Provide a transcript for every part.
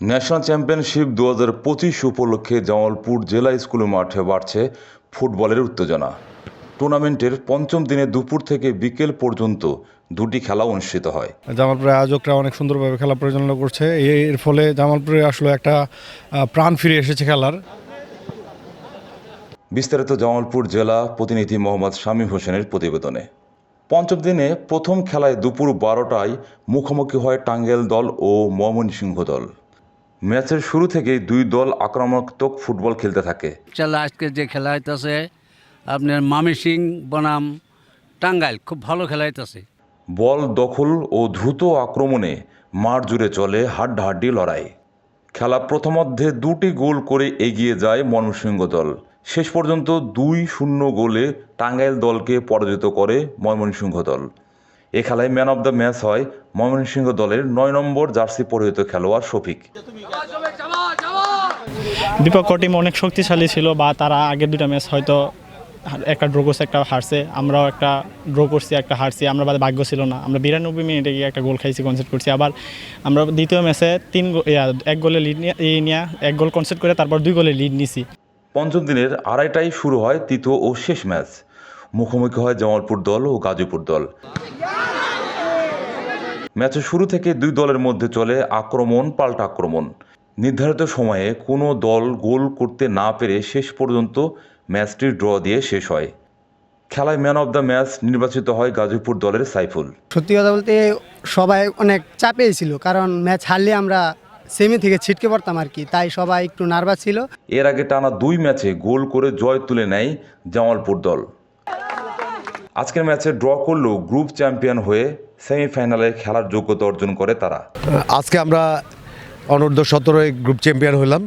National championship দু হাজার পঁচিশ উপলক্ষে জামালপুর জেলা স্কুল মাঠে বাড়ছে ফুটবলের উত্তেজনা। টুর্নামেন্টের পঞ্চম দিনে দুপুর থেকে বিকেল পর্যন্ত দুটি খেলা অনুষ্ঠিত হয়। জামালপুরের আয়োজকরা অনেক সুন্দরভাবে খেলা পরিচালনা করছে। এর ফলে জামালপুরে আসলে একটা প্রাণ ফিরে এসেছে খেলার। বিস্তারিত জামালপুর জেলা প্রতিনিধি মোহাম্মদ শামীম হোসেনের প্রতিবেদনে। পঞ্চম দিনে প্রথম খেলায় দুপুর বারোটায় মুখোমুখি হয় টাঙ্গেল দল ও ময়মনসিংহ দল। ম্যাচের শুরু থেকেই দুই দল আক্রমণাত্মক ফুটবল খেলতে থাকে। চালা আজকে যে খেলা হইতেছে আপনার মামি সিং বনাম টাঙ্গাইল খুব ভালো খেলা হইতেছে। বল দখল ও দ্রুত আক্রমণে মাঠ জুড়ে চলে হাড্ডাহাড্ডি লড়াই। খেলা প্রথমার্ধে দুটি গোল করে এগিয়ে যায় ময়মনসিংহ দল। শেষ পর্যন্ত দুই শূন্য গোলে টাঙ্গাইল দলকে পরাজিত করে ময়মনসিংহ দল। এ খেলায় ম্যান অব দ্য ম্যাচ হয় ময়মনসিংহ দলের নয় নম্বর জার্সি পরিহিত খেলোয়াড় শফিক। বিপক্ষ টিম অনেক শক্তিশালী ছিল বা তারা আগের দুটা ম্যাচ হয়তো একটা ড্র করছে একটা হারছে। আমরাও একটা ড্র করছি একটা হারছি। আমরা বাদে ভাগ্য ছিল না। আমরা বিরানব্বই মিনিটে গিয়ে একটা গোল খাইছি কনসেপ্ট করছি। আবার আমরা দ্বিতীয় ম্যাচে তিন ইয়া, এক গোলে লিড নিয়ে এক গোল কনসেপ্ট করে তারপর দুই গোলে লিড নিছি। পঞ্চম দিনের আড়াইটায় শুরু হয় তৃতীয় ও শেষ ম্যাচ মুখোমুখি হয় জামালপুর দল ও গাজীপুর দল। ম্যাচের শুরু থেকে দুই দলের মধ্যে চলে আক্রমণ পাল্টা আক্রমণ। নির্ধারিত সময়ে কোনো দল গোল করতে না পেরে শেষ পর্যন্ত ম্যাচটি ড্র দিয়ে শেষ হয়। খেলায় ম্যান অব দ্য ম্যাচ নির্বাচিত হয় গাজীপুর দলের সাইফুল। সত্যি কথা বলতে সবাই অনেক চাপেই ছিল কারণ ম্যাচ হারলে আমরা সেমি থেকে ছিটকে পড়তাম আর কি তাই সবাই একটু নার্ভাস ছিল। এর আগে টানা দুই ম্যাচে গোল করে জয় তুলে নেয় জামালপুর দল। আজকের ম্যাচে ড্র করলেও গ্রুপ চ্যাম্পিয়ন হয়ে সেমিফাইনালে খেলার যোগ্যতা অর্জন করে তারা। আজকে আমরা অনূর্ধ্ব সতেরোয় গ্রুপ চ্যাম্পিয়ন হলাম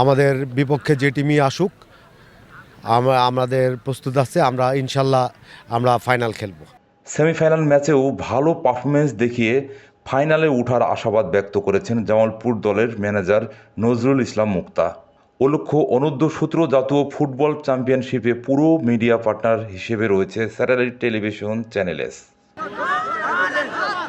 আমাদের বিপক্ষে যে টিমই আসুক আমরা আমাদের প্রস্তুত আছে আমরা ইনশাল্লাহ আমরা ফাইনাল খেলব। সেমিফাইনাল ম্যাচেও ভালো পারফরমেন্স দেখিয়ে ফাইনালে ওঠার আশাবাদ ব্যক্ত করেছেন জামালপুর দলের ম্যানেজার নজরুল ইসলাম মুক্তা। উল্লেখ্য অনূর্ধ্ব সূত্র জাতীয় ফুটবল চ্যাম্পিয়নশিপে পুরো মিডিয়া পার্টনার হিসেবে রয়েছে স্যাটেলাইট টেলিভিশন চ্যানেল Hey!